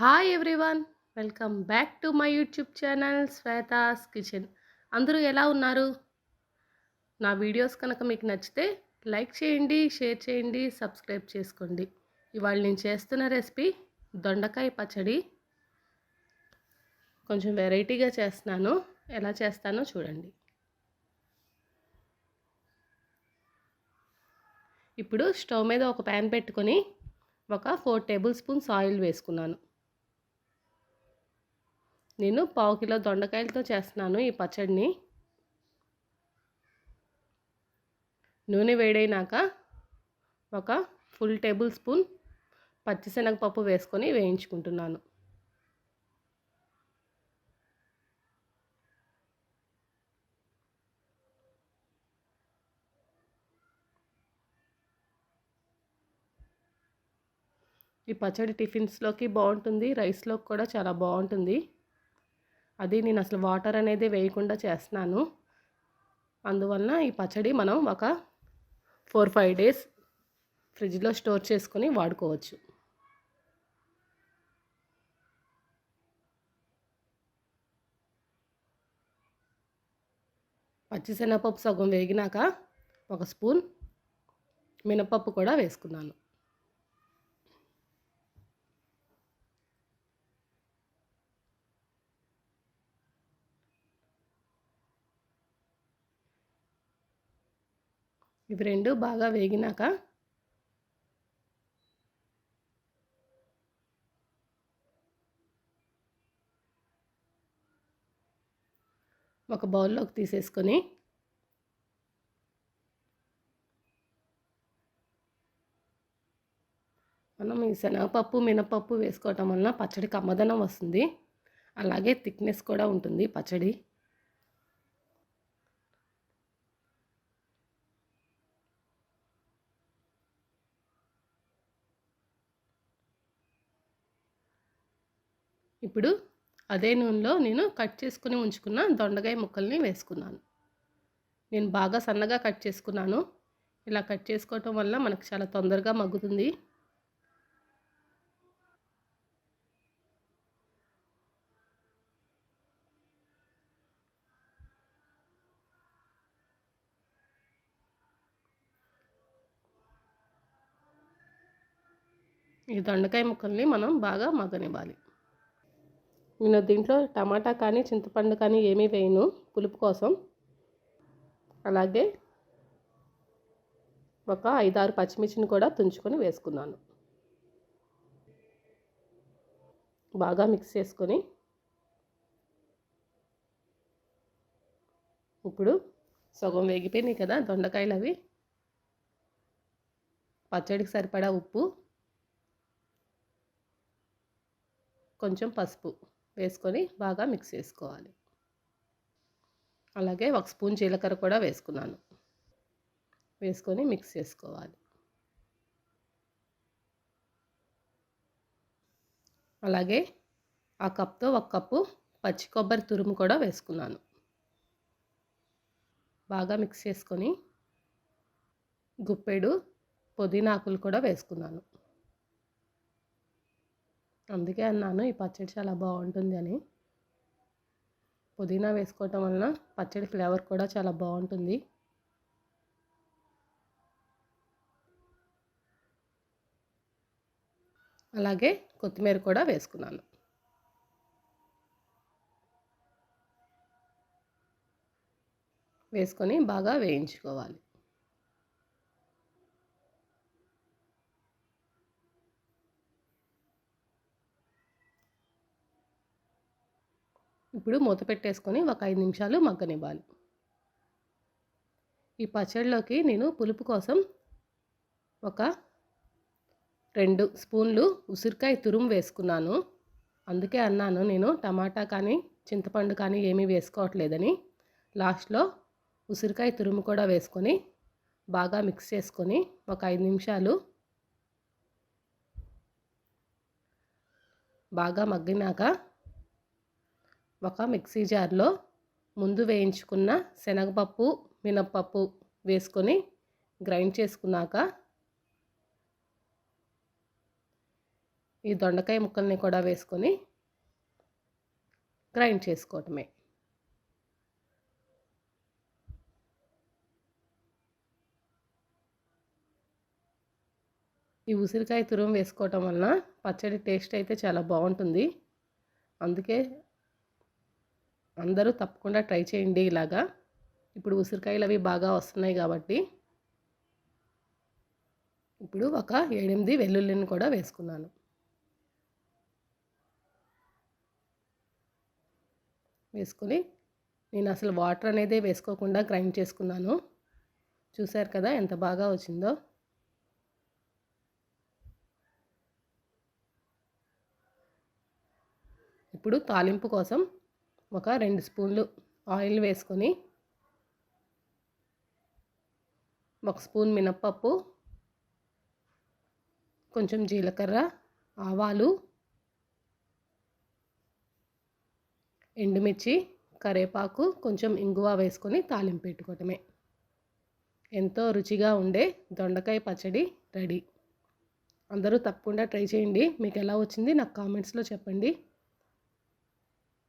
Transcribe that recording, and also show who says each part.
Speaker 1: Hi everyone welcome back to my YouTube channel Shweta's kitchen అందరూ ఎలా ఉన్నారు? నా వీడియోస్ కనుక మీకు నచ్చితే లైక్ చేయండి షేర్ చేయండి సబ్స్క్రైబ్ చేసుకోండి. ఇవాళ నేను చేస్తున్న రెసిపీ దొండకాయ పచ్చడి. కొంచెం వెరైటీగా చేస్తున్నాను. ఎలా చేస్తానో చూడండి. ఇప్పుడు స్టవ్ మీద ఒక ప్యాన్ పెట్టుకొని ఒక ఫోర్ టేబుల్ స్పూన్స్ ఆయిల్ వేసుకున్నాను. నేను పావు కిలో దొండకాయలతో చేస్తున్నాను ఈ పచ్చడిని. నూనె వేడైనాక ఒక ఫుల్ టేబుల్ స్పూన్ పచ్చిశనగపప్పు వేసుకొని వేయించుకుంటున్నాను. ఈ పచ్చడి టిఫిన్స్లోకి బాగుంటుంది రైస్లోకి కూడా చాలా బాగుంటుంది. అది నేను అసలు వాటర్ అనేది వేయకుండా చేస్తున్నాను. అందువలన ఈ పచ్చడి మనం ఒక ఫోర్ ఫైవ్ డేస్ ఫ్రిడ్జ్లో స్టోర్ చేసుకొని వాడుకోవచ్చు. పచ్చిశనగపప్పు సగం వేగినాక ఒక స్పూన్ మినపప్పు కూడా వేసుకున్నాను. ఇవి రెండు బాగా వేగినాక ఒక బౌల్లోకి తీసేసుకొని మనం ఈ శనగపప్పు మినపప్పు వేసుకోవటం వలన పచ్చడి కమ్మదనం వస్తుంది. అలాగే థిక్నెస్ కూడా ఉంటుంది పచ్చడి. ఇప్పుడు అదే నూనెలో నేను కట్ చేసుకుని ఉంచుకున్న దొండకాయ ముక్కల్ని వేసుకున్నాను. నేను బాగా సన్నగా కట్ చేసుకున్నాను. ఇలా కట్ చేసుకోవటం వల్ల మనకు చాలా తొందరగా మగ్గుతుంది. ఈ దొండకాయ ముక్కల్ని మనం బాగా మగ్గనివ్వాలి. నేను దీంట్లో టమాటా కానీ చింతపండు కానీ ఏమీ వేయను పులుపు కోసం. అలాగే ఒక ఐదారు పచ్చిమిర్చిని కూడా తుంచుకొని వేసుకున్నాను. బాగా మిక్స్ చేసుకొని. ఇప్పుడు సగం వేగిపోయినాయి కదా దొండకాయలు అవి. పచ్చడికి సరిపడా ఉప్పు కొంచెం పసుపు. వేసుకొని బాగా మిక్స్ చేసుకోవాలి. అలాగే ఒక స్పూన్ జీలకర్ర కూడా వేసుకున్నాను. వేసుకొని మిక్స్ చేసుకోవాలి. అలాగే ఆ కప్తో ఒక కప్పు పచ్చి కొబ్బరి తురుము కూడా వేసుకున్నాను. బాగా మిక్స్ చేసుకొని గుప్పెడు పుదీనాకులు కూడా వేసుకున్నాను. అందుకే అన్నాను ఈ పచ్చడి చాలా బాగుంటుంది అని. పుదీనా వేసుకోవటం వలన పచ్చడి ఫ్లేవర్ కూడా చాలా బాగుంటుంది. అలాగే కొత్తిమీర కూడా వేసుకున్నాను. వేసుకొని బాగా వేయించుకోవాలి. ఇప్పుడు మూత పెట్టేసుకొని ఒక ఐదు నిమిషాలు మగ్గనివ్వాలి. ఈ పచ్చడిలోకి నేను పులుపు కోసం ఒక రెండు స్పూన్లు ఉసిరికాయ తురుము వేసుకున్నాను. అందుకే అన్నాను నేను టమాటా కానీ చింతపండు కానీ ఏమీ వేసుకోవట్లేదని. లాస్ట్లో ఉసిరికాయ తురుము కూడా వేసుకొని బాగా మిక్స్ చేసుకొని ఒక ఐదు నిమిషాలు బాగా మగ్గినాక ఒక మిక్సీ జార్లో ముందు వేయించుకున్న శనగపప్పు మినప్పప్పు వేసుకొని గ్రైండ్ చేసుకున్నాక ఈ దొండకాయ ముక్కల్ని కూడా వేసుకొని గ్రైండ్ చేసుకోవటమే. ఈ ఉసిరికాయ తురుము వేసుకోవటం వలన పచ్చడి టేస్ట్ అయితే చాలా బాగుంటుంది. అందుకే అందరూ తప్పకుండా ట్రై చేయండి ఇలాగా. ఇప్పుడు ఉసిరికాయలు అవి బాగా వస్తున్నాయి కాబట్టి. ఇప్పుడు ఒక ఏడెనిమిది వెల్లుల్లిని కూడా వేసుకున్నాను. వేసుకొని నేను అసలు వాటర్ అనేది వేసుకోకుండా గ్రైండ్ చేసుకున్నాను. చూశారు కదా ఎంత బాగా వచ్చిందో. ఇప్పుడు తాలింపు కోసం ఒక రెండు స్పూన్లు ఆయిల్ వేసుకొని ఒక స్పూన్ మినప్పప్పు కొంచెం జీలకర్ర ఆవాలు ఎండుమిర్చి కరేపాకు కొంచెం ఇంగువ వేసుకొని తాలింపు పెట్టుకోవటమే. ఎంతో రుచిగా ఉండే దొండకాయ పచ్చడి రెడీ. అందరూ తప్పకుండా ట్రై చేయండి. మీకు ఎలా వచ్చింది నాకు కామెంట్స్లో చెప్పండి.